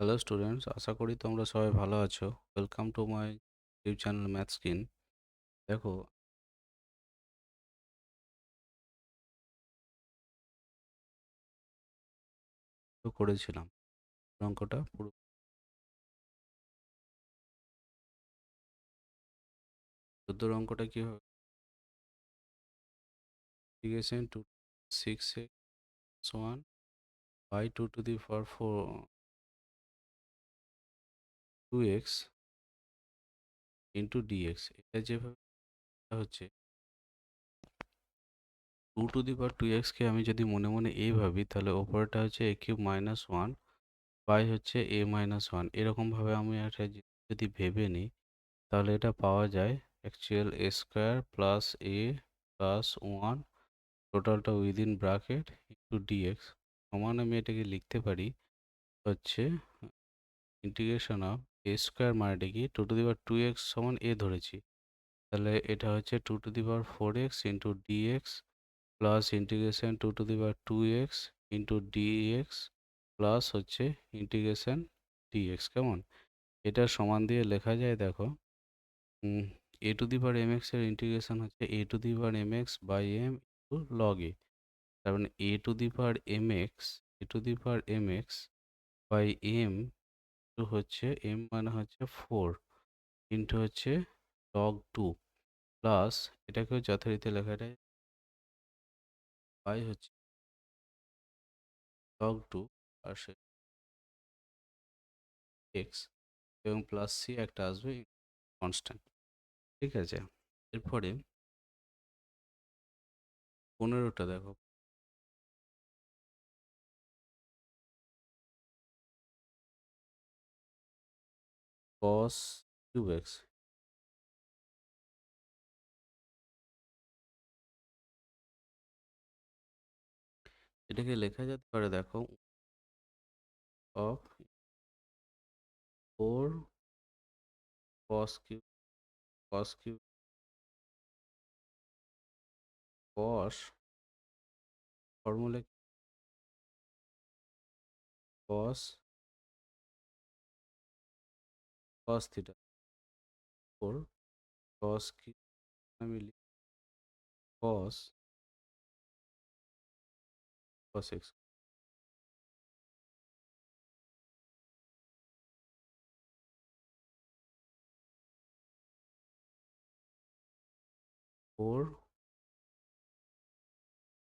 Hello students আশা করি তোমরা সবাই ভালো আছো। Welcome to my YouTube channel math skin দেখো করেছিলাম। অঙ্কটা পুরো চোদ্দোর অঙ্কটা কি হবে? Integration two six x one by two to the power four two x into dx এটা যেভাবে হচ্ছে two to the power two এক্সকে আমি যদি মনে মনে এ ভাবি, তাহলে ওপরটা হচ্ছে a cube minus one by হচ্ছে এ মাইনাস ওয়ান এরকমভাবে আমি একটা যদি ভেবে নিই, তাহলে এটা পাওয়া যায় actual a square plus a plus one টোটালটা উইদিন ব্রাকেট ইন্টু ডিএক্স সমান আমি এটাকে লিখতে পারি হচ্ছে ইন্টিগ্রেশন অফ এ স্কোয়ার মানেটা কি? Two to the power two x সমান এ ধরেছি। তাহলে এটা হচ্ছে two to the power four x into dx plus integration two to the power two x into dx plus হচ্ছে ইন্টিগ্রেশন ডিএক্স কেমন? এটা সমান দিয়ে লেখা যায় দেখো। A to the power m এক্সের ইন্টিগ্রেশন হচ্ছে a to the power m x by m into log a তার মানে a to the power m x a to the power m x by m হচ্ছে M মানে হচ্ছে four into হচ্ছে log two plus এটাকেও যথারীতি লেখাটা by হচ্ছে লগ টু আর সে এক্স এবং প্লাস সি একটা আসবে কনস্ট্যান্ট ঠিক আছে? এরপরে পনেরোটা দেখো। Cos কিউব এক্স এটাকে লেখা যেতে পারে, দেখো, of four cos cube cos cube cos formula cos cos theta four cos cube আমি লিখি cos cos x four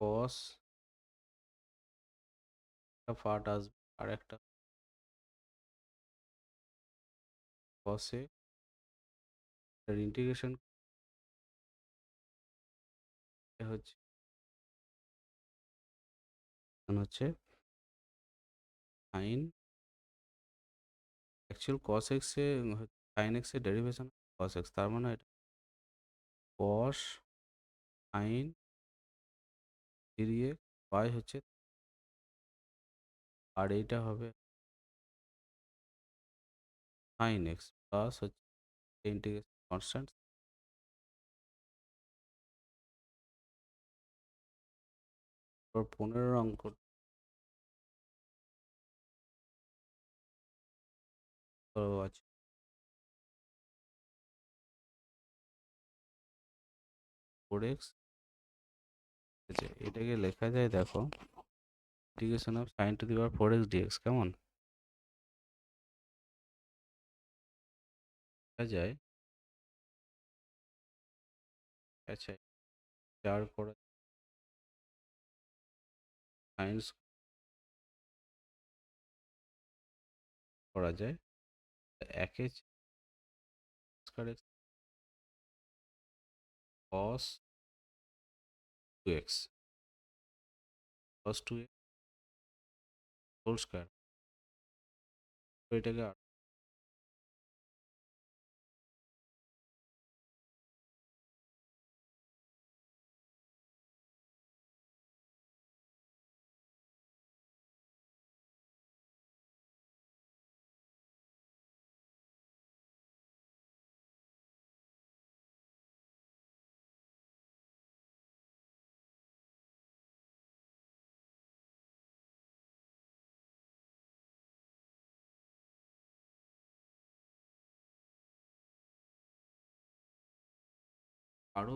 cos একটা পার্ট আসবে আর একটা cos এ এর ইন্টিগ্রেশন হচ্ছে হচ্ছে সাইন অ্যাকচুয়াল cos x এ সাইন এর ডেরিভেশন cos x, তার মানে এটা cos sine three x by হচ্ছে, আর এইটা হবে সাইন এক্স প্লাস হচ্ছে ইন্টিগ্রেশন কনস্ট্যান্ট পনেরো অঙ্ক আছে ফোর এক্স এটাকে লেখা যায়, দেখো integration of sine to the power four x dx কেমন? যায় আচ্ছা চার করা সাইন্স করা যায়। একে cos two x cos two x whole square আরও